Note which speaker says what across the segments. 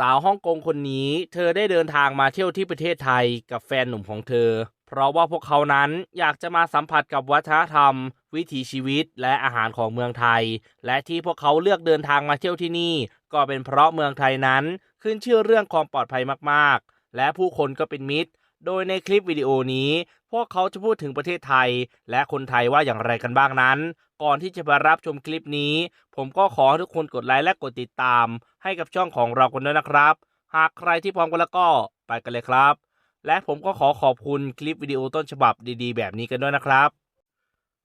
Speaker 1: สาวฮ่องกงคนนี้ เธอได้เดินทางมาเที่ยวที่ประเทศไทยกับแฟนหนุ่มของเธอ เพราะว่าพวกเขานั้นอยากจะมาสัมผัสกับวัฒนธรรม วิถีชีวิตและอาหารของเมืองไทย และที่พวกเขาเลือกเดินทางมาเที่ยวที่นี่ ก็เป็นเพราะเมืองไทยนั้น ขึ้นชื่อเรื่องความปลอดภัยมากๆ และผู้คนก็เป็นมิตร โดยในคลิปวิดีโอนี้ พวกเขาจะพูดถึงประเทศไทย และคนไทยว่าอย่างไรกันบ้างนั้น ก่อนที่จะไปรับชมคลิปนี้ ผมก็ขอทุกคนกดไลค์และกดติดตาม ให้กับช่องของเรากันด้วยนะครับ หากใครที่พร้อมกันแล้วก็ไปกันเลยครับ และผมก็ขอขอบคุณคลิปวิดีโอต้นฉบับดีๆ แบบนี้กันด้วยนะครับ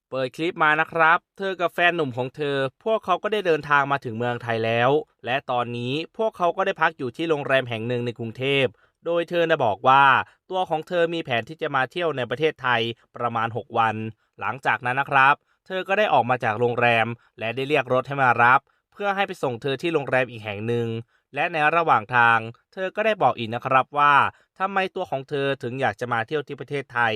Speaker 1: เปิดคลิปมานะครับ เธอกับแฟนหนุ่มของเธอ พวกเขาก็ได้เดินทางมาถึงเมืองไทยแล้ว และตอนนี้พวกเขาก็ได้พักอยู่ที่โรงแรมแห่งหนึ่งในกรุงเทพ โดยเธอได้บอกว่า ตัวของเธอมีแผนที่จะมาเที่ยวในประเทศไทยประมาณ 6 วัน หลังจากนั้นนะครับ เธอก็ได้ออกมาจากโรงแรม และได้เรียกรถให้มารับ เพื่อให้ไปส่งเธอที่โรงแรมอีกแห่งหนึ่ง และในระหว่างทาง เธอก็ได้บอกอีกนะครับว่าทำไมตัวของเธอถึงอยากจะมาเที่ยวที่ประเทศไทย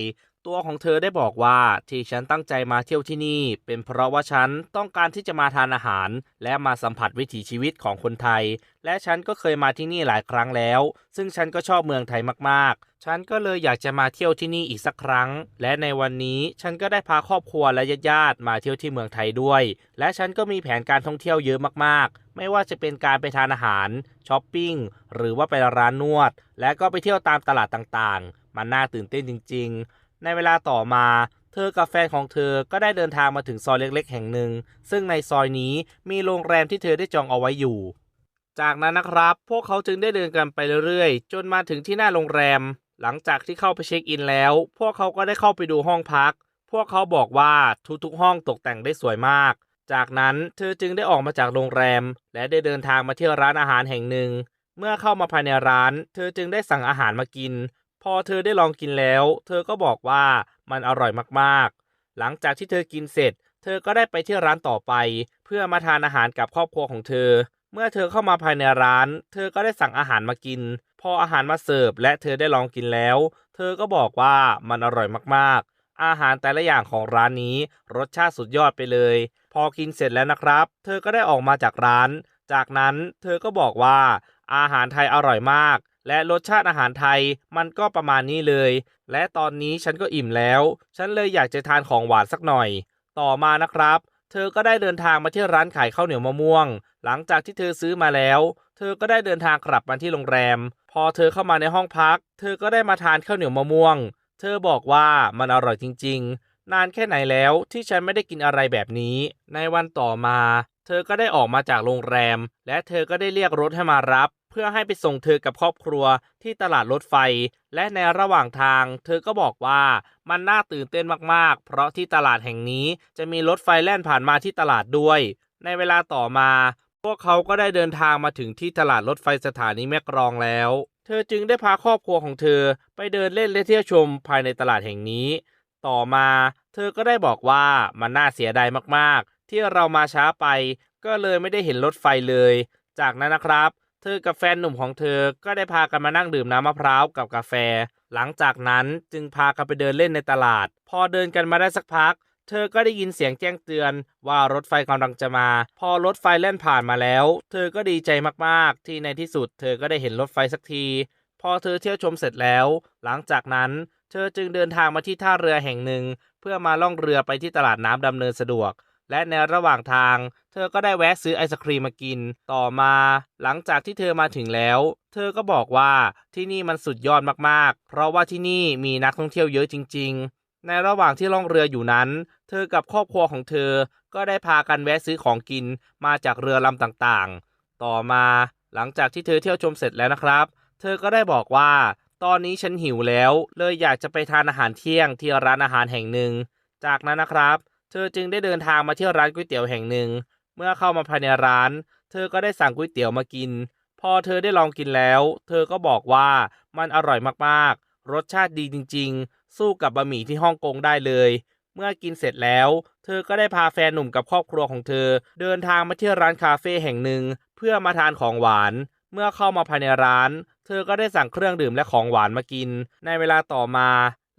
Speaker 1: ตัวของเธอได้บอกว่าที่ฉันตั้งใจมาเที่ยวที่นี่ เป็นเพราะว่าฉันต้องการที่จะมาทานอาหาร และมาสัมผัสวิถีชีวิตของคนไทย และฉันก็เคยมาที่นี่หลายครั้งแล้ว ซึ่งฉันก็ชอบเมืองไทยมากๆ ฉันก็เลยอยากจะมาเที่ยวที่นี่อีกสักครั้ง และในวันนี้ฉันก็ได้พาครอบครัวและญาติๆมาเที่ยวที่เมืองไทยด้วย และฉันก็มีแผนการท่องเที่ยวเยอะมากๆไม่ว่าจะเป็นการไปทานอาหารช้อปปิ้งหรือว่าไปร้านนวด และก็ไปเที่ยวตามตลาดต่างๆ มันน่าตื่นเต้นจริง ๆ ในเวลาต่อมา เธอกับแฟนของเธอก็ได้เดินทางมาถึงซอยเล็กๆ แห่งหนึ่ง ซึ่งในซอยนี้มีโรงแรมที่เธอได้จองเอาไว้อยู่ จากนั้นนะครับ พวกเขาจึงได้เดินกันไปเรื่อยๆ จนมาถึงที่หน้าโรงแรม หลังจากที่เข้าไปเช็คอินแล้ว พวกเขาก็ได้เข้าไปดูห้องพัก พวกเขาบอกว่าทุกๆห้องตกแต่งได้สวยมาก จากนั้นเธอจึงได้ออกมาจากโรงแรม และได้เดินทางมาที่ร้านอาหารแห่งหนึ่งเมื่อเข้ามาภายในร้าน เธอจึงได้สั่งอาหารมากิน พอเธอได้ลองกินแล้ว เธอก็บอกว่ามันอร่อยมากๆ หลังจากที่เธอกินเสร็จ เธอก็ได้ไปที่ร้านต่อไป เพื่อมาทานอาหารกับครอบครัวของเธอ เมื่อเธอเข้ามาภายในร้าน เธอก็ได้สั่งอาหารมากิน พออาหารมาเสิร์ฟและเธอได้ลองกินแล้ว เธอก็บอกว่ามันอร่อยมากๆ อาหารแต่ละอย่างของร้านนี้ รสชาติสุดยอดไปเลย พอกินเสร็จแล้วนะครับ เธอก็ได้ออกมาจากร้าน จากนั้นเธอก็บอกว่าอาหารไทยอร่อยมาก และรสชาติอาหารไทยมันก็ประมาณนี้เลย และตอนนี้ฉันก็อิ่มแล้ว ฉันเลยอยากจะทานของหวานสักหน่อย ต่อมานะครับ เธอก็ได้เดินทางมาที่ร้านขายข้าวเหนียวมะม่วง หลังจากที่เธอซื้อมาแล้ว เธอก็ได้เดินทางกลับมาที่โรงแรม พอเธอเข้ามาในห้องพัก เธอก็ได้มาทานข้าวเหนียวมะม่วง เธอบอกว่ามันอร่อยจริง ๆ นานแค่ไหนแล้วที่ฉันไม่ได้กินอะไรแบบนี้ ในวันต่อมา เธอก็ได้ออกมาจากโรงแรม และเธอก็ได้เรียกรถให้มารับ เพื่อให้ไปส่งเธอกับครอบครัวที่ตลาดรถไฟ และในระหว่างทาง เธอก็บอกว่ามันน่าตื่นเต้นมากๆ เพราะที่ตลาดแห่งนี้จะมีรถไฟแล่นผ่านมาที่ตลาดด้วย ในเวลาต่อมา พวกเขาก็ได้เดินทางมาถึงที่ตลาดรถไฟสถานีแม่กรองแล้ว เธอจึงได้พาครอบครัวของเธอไปเดินเล่นและเที่ยวชมภายในตลาดแห่งนี้ ต่อมา เธอก็ได้บอกว่ามันน่าเสียดายมากๆ ที่เรามาช้าไป ก็เลยไม่ได้เห็นรถไฟเลย จากนั้นนะครับ เธอกับแฟนหนุ่มของเธอก็ได้พากันมานั่งดื่มน้ำมะพร้าวกับกาแฟ หลังจากนั้นจึงพากันไปเดินเล่นในตลาด พอเดินกันมาได้สักพัก เธอก็ได้ยินเสียงแจ้งเตือนว่ารถไฟกำลังจะมา พอรถไฟแล่นผ่านมาแล้ว เธอก็ดีใจมากๆ ที่ในที่สุด เธอก็ได้เห็นรถไฟสักที พอเธอเที่ยวชมเสร็จแล้ว หลังจากนั้นเธอจึงเดินทางมาที่ท่าเรือแห่งหนึ่ง เพื่อมาล่องเรือไปที่ตลาดน้ำดำเนินสะดวก และในระหว่างทาง เธอก็ได้แวะซื้อไอศครีมมากิน ต่อมา หลังจากที่เธอมาถึงแล้ว เธอก็บอกว่าที่นี่มันสุดยอดมากๆ เพราะว่าที่นี่มีนักท่องเที่ยวเยอะจริง ๆ ในระหว่างที่ล่องเรืออยู่นั้น เธอกับครอบครัวของเธอ ก็ได้พากันแวะซื้อของกินมาจากเรือลำต่างๆ ต่อมา หลังจากที่เธอเที่ยวชมเสร็จแล้วนะครับ เธอก็ได้บอกว่า ตอนนี้ฉันหิวแล้ว เลยอยากจะไปทานอาหารเที่ยงที่ร้านอาหารแห่งหนึ่ง จากนั้นนะครับ เธอจึงได้เดินทางมาเที่ยวร้านก๋วยเตี๋ยวแห่งหนึ่ง เมื่อเข้ามาภายในร้าน เธอก็ได้สั่งก๋วยเตี๋ยวมากิน พอเธอได้ลองกินแล้ว เธอก็บอกว่ามันอร่อยมากๆ รสชาติดีจริง ๆ สู้กับบะหมี่ที่ฮ่องกงได้เลย เมื่อกินเสร็จแล้ว เธอก็ได้พาแฟนหนุ่มกับครอบครัวของเธอ เดินทางมาที่ร้านคาเฟ่แห่งหนึ่ง เพื่อมาทานของหวาน เมื่อเข้ามาภายในร้าน เธอก็ได้สั่งเครื่องดื่มและของหวานมากิน ในเวลาต่อมา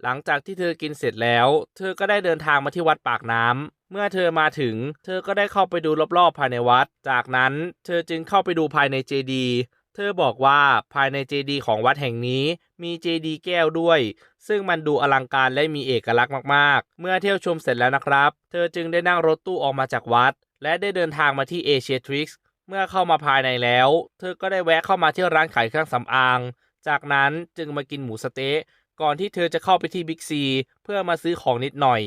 Speaker 1: หลังจากที่เธอกินเสร็จแล้ว เธอก็ได้เดินทางมาที่วัดปากน้ำ เมื่อเธอมาถึง เธอก็ได้เข้าไปดูรอบๆภายในวัด จากนั้นเธอจึงเข้าไปดูภายในเจดีย์เธอบอกว่าภายในเจดีย์ของวัดแห่งนี้มีเจดีย์แก้วด้วย ซึ่งมันดูอลังการและมีเอกลักษณ์มากๆ เมื่อเที่ยวชมเสร็จแล้วนะครับ เธอจึงได้นั่งรถตู้ออกมาจากวัด และได้เดินทางมาที่เอเชียทริกซ์เมื่อเข้ามาภายในแล้ว เธอก็ได้แวะเข้ามาที่ร้านขายเครื่องสำอาง จากนั้นจึงมากินหมูสเต๊ะก่อนที่เธอจะเข้าไปที่บิ๊กซีเพื่อมาซื้อของนิดหน่อย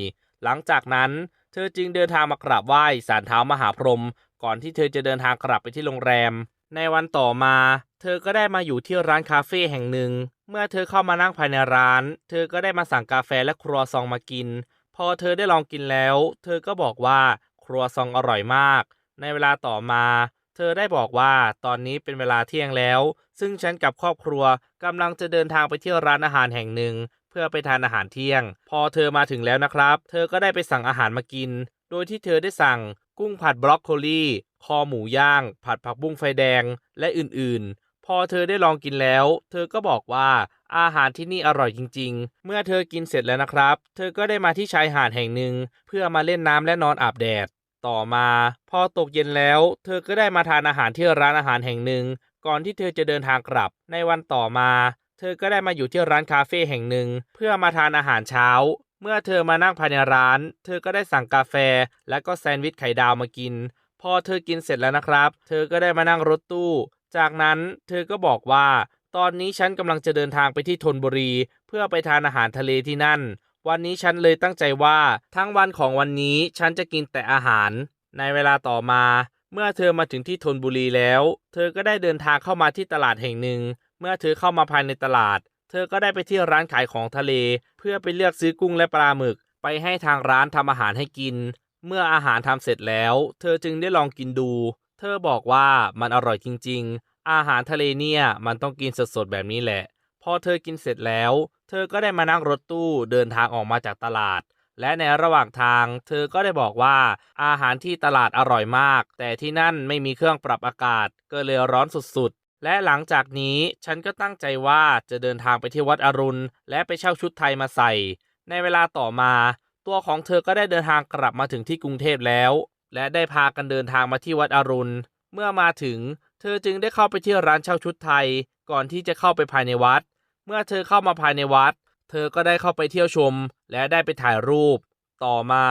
Speaker 1: หลังจากนั้น เธอจึงเดินทางมากราบไหว้ศาลเท้ามหาพรหมก่อนที่เธอจะเดินทางกลับไปที่โรงแรม ในวันต่อมา เธอก็ได้มาอยู่ที่ร้านคาเฟ่แห่งหนึ่ง เมื่อเธอเข้ามานั่งภายในร้าน เธอก็ได้มาสั่งกาแฟและครัวซองมากิน พอเธอได้ลองกินแล้ว เธอก็บอกว่าครัวซองอร่อยมาก ในเวลาต่อมาเธอได้บอกว่าตอนนี้เป็นเวลาเที่ยงแล้ว ซึ่งฉันกับครอบครัวกำลังจะเดินทางไปเที่ยวร้านอาหารแห่งหนึ่ง พื่อไปทานอาหารเที่ยง พอเธอมาถึงแล้วนะครับ เธอก็ได้ไปสั่งอาหารมากิน โดยที่เธอได้สั่งกุ้งผัดบรอกโคลีคอหมูย่าง ผัดผักบุ้งไฟแดง และอื่นๆ พอเธอได้ลองกินแล้ว เธอก็บอกว่าอาหารที่นี่อร่อยจริง ๆ เมื่อเธอกินเสร็จแล้วนะครับ เธอก็ได้มาที่ชายหาดแห่งหนึ่ง เพื่อมาเล่นน้ำและนอนอาบแดด ต่อมา พอตกเย็นแล้ว เธอก็ได้มาทานอาหารที่ร้านอาหารแห่งหนึ่ง ก่อนที่เธอจะเดินทางกลับ ในวันต่อมา เธอก็ได้มาอยู่ที่ร้านคาเฟ่แห่งหนึ่ง เพื่อมาทานอาหารเช้า เมื่อเธอมานั่งภายในร้าน เธอก็ได้สั่งกาแฟ และก็แซนด์วิชไข่ดาวมากิน พอเธอกินเสร็จแล้วนะครับ เธอก็ได้มานั่งรถตู้ จากนั้นเธอก็บอกว่า ตอนนี้ฉันกำลังจะเดินทางไปที่ธนบุรี เพื่อไปทานอาหารทะเลที่นั่น วันนี้ฉันเลยตั้งใจว่า ทั้งวันของวันนี้ฉันจะกินแต่อาหาร ในเวลาต่อมา เมื่อเธอมาถึงที่ธนบุรีแล้ว เธอก็ได้เดินทางเข้ามาที่ตลาดแห่งหนึ่ง มื่อเธอเข้ามาภายในตลาด เธอก็ได้ไปที่ร้านขายของทะเล เพื่อไปเลือกซื้อกุ้งและปลาหมึก ไปให้ทางร้านทำอาหารให้กิน เมื่ออาหารทำเสร็จแล้ว เธอจึงได้ลองกินดู เธอบอกว่ามันอร่อยจริง ๆ อาหารทะเลเนี่ยมันต้องกินสดๆแบบนี้แหละ พอเธอกินเสร็จแล้ว เธอก็ได้มานั่งรถตู้เดินทางออกมาจากตลาดและในระหว่างทาง เธอก็ได้บอกว่าอาหารที่ตลาดอร่อยมาก แต่ที่นั่นไม่มีเครื่องปรับอากาศ ก็เลยร้อนสุดๆ และหลังจากนี้ฉันก็ตั้งใจว่าจะเดินทางไปที่วัดอรุณ และไปเช่าชุดไทยมาใส่ ในเวลาต่อมา ตัวของเธอก็ได้เดินทางกลับมาถึงที่กรุงเทพแล้ว และได้พากันเดินทางมาที่วัดอรุณ เมื่อมาถึง เธอจึงได้เข้าไปที่ร้านเช่าชุดไทย ก่อนที่จะเข้าไปภายในวัด เมื่อเธอเข้ามาภายในวัด เธอก็ได้เข้าไปเที่ยวชม และได้ไปถ่ายรูป ต่อมา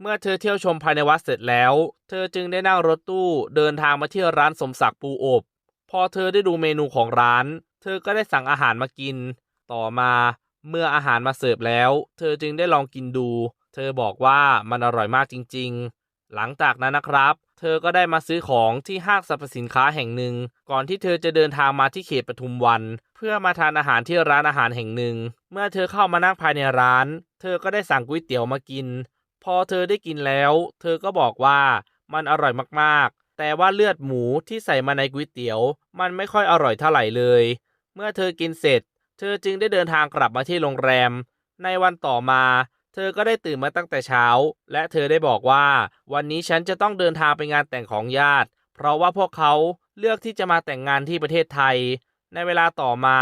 Speaker 1: เมื่อเธอเที่ยวชมภายในวัดเสร็จแล้ว เธอจึงได้นั่งรถตู้เดินทางมาที่ร้านสมศักดิ์ปูอบ พอเธอได้ดูเมนูของร้าน เธอก็ได้สั่งอาหารมากิน ต่อมาเมื่ออาหารมาเสิร์ฟแล้ว เธอจึงได้ลองกินดู เธอบอกว่ามันอร่อยมากจริง ๆ หลังจากนั้นนะครับ เธอก็ได้มาซื้อของที่ห้างสรรพสินค้าแห่งหนึ่ง ก่อนที่เธอจะเดินทางมาที่เขตปทุมวัน เพื่อมาทานอาหารที่ร้านอาหารแห่งหนึ่ง เมื่อเธอเข้ามานั่งภายในร้าน เธอก็ได้สั่งก๋วยเตี๋ยวมากิน พอเธอได้กินแล้ว เธอก็บอกว่ามันอร่อยมากๆ แต่ว่าเลือดหมูที่ใส่มาในก๋วยเตี๋ยว มันไม่ค่อยอร่อยเท่าไหร่เลย เมื่อเธอกินเสร็จ เธอจึงได้เดินทางกลับมาที่โรงแรม ในวันต่อมา เธอก็ได้ตื่นมาตั้งแต่เช้า และเธอได้บอกว่า วันนี้ฉันจะต้องเดินทางไปงานแต่งของญาติ เพราะว่าพวกเขาเลือกที่จะมาแต่งงานที่ประเทศไทย ในเวลาต่อมา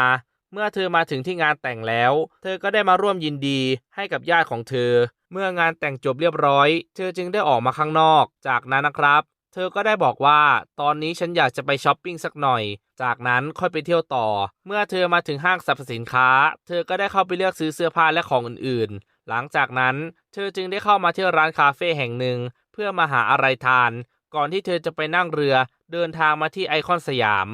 Speaker 1: เมื่อเธอมาถึงที่งานแต่งแล้ว เธอก็ได้มาร่วมยินดีให้กับญาติของเธอ เมื่องานแต่งจบเรียบร้อย เธอจึงได้ออกมาข้างนอก จากนั้นนะครับ เธอก็ได้บอกว่าตอนนี้ฉันอยากจะไปช้อปปิ้งสักหน่อย จากนั้นค่อยไปเที่ยวต่อ เมื่อเธอมาถึงห้างสรรพสินค้า เธอก็ได้เข้าไปเลือกซื้อเสื้อผ้าและของอื่นๆ หลังจากนั้นเธอจึงได้เข้ามาเที่ยวร้านคาเฟ่แห่งหนึ่ง เพื่อมาหาอะไรทาน ก่อนที่เธอจะไปนั่งเรือเดินทางมาที่ไอคอนสยาม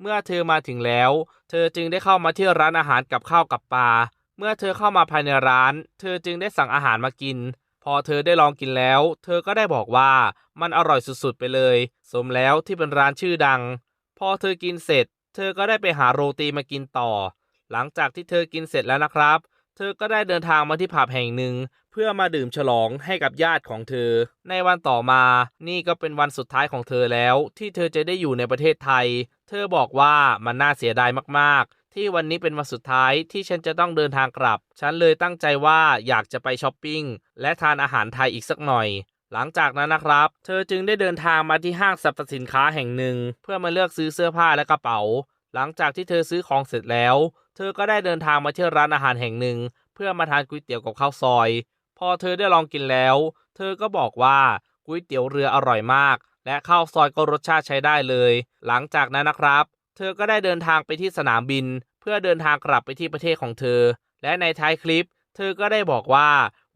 Speaker 1: เมื่อเธอมาถึงแล้ว เธอจึงได้เข้ามาเที่ยวร้านอาหารกับข้าวกับปลา เมื่อเธอเข้ามาภายในร้าน เธอจึงได้สั่งอาหารมากิน พอเธอได้ลองกินแล้ว เธอก็ได้บอกว่ามันอร่อยสุดๆไปเลย สมแล้วที่เป็นร้านชื่อดัง พอเธอกินเสร็จ เธอก็ได้ไปหาโรตีมากินต่อ หลังจากที่เธอกินเสร็จแล้วนะครับ เธอก็ได้เดินทางมาที่ผับแห่งหนึ่ง เพื่อมาดื่มฉลองให้กับญาติของเธอ ในวันต่อมา นี่ก็เป็นวันสุดท้ายของเธอแล้ว ที่เธอจะได้อยู่ในประเทศไทย เธอบอกว่ามันน่าเสียดายมากๆ ที่วันนี้เป็นวันสุดท้ายที่ฉันจะต้องเดินทางกลับ ฉันเลยตั้งใจว่าอยากจะไปช้อปปิ้ง และทานอาหารไทยอีกสักหน่อย หลังจากนั้นนะครับ เธอจึงได้เดินทางมาที่ห้างสรรพสินค้าแห่งหนึ่ง เพื่อมาเลือกซื้อเสื้อผ้าและกระเป๋า หลังจากที่เธอซื้อของเสร็จแล้ว เธอก็ได้เดินทางมาที่ร้านอาหารแห่งหนึ่ง เพื่อมาทานก๋วยเตี๋ยวกับข้าวซอย พอเธอได้ลองกินแล้ว เธอก็บอกว่าก๋วยเตี๋ยวเรืออร่อยมาก และข้าวซอยก็รสชาติใช้ได้เลย หลังจากนั้นนะครับ เธอก็ได้เดินทางไปที่สนามบิน เพื่อเดินทางกลับไปที่ประเทศของเธอ และในท้ายคลิป เธอก็ได้บอกว่า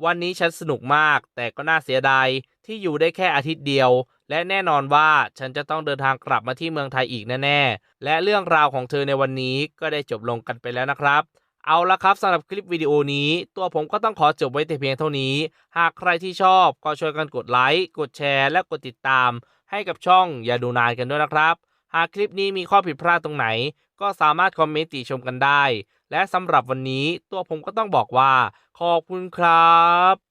Speaker 1: วันนี้ฉันสนุกมาก แต่ก็น่าเสียดายที่อยู่ได้แค่อาทิตย์เดียว และแน่นอนว่าฉันจะต้องเดินทางกลับมาที่เมืองไทยอีกแน่ๆและเรื่องราวของเธอในวันนี้ก็ได้จบลงกันไปแล้วนะครับเอาละครับสำหรับคลิปวิดีโอนี้ ตัวผมก็ต้องขอจบไว้แต่เพียงเท่านี้ หากใครที่ชอบก็ช่วยกันกดไลค์ กดแชร์ และกดติดตาม ให้กับช่องอย่าดูนานกันด้วยนะครับ หากคลิปนี้มีข้อผิดพลาดตรงไหน ก็สามารถคอมเมนต์ติชมกันได้ และสำหรับวันนี้ตัวผมก็ต้องบอกว่า ขอบคุณครับ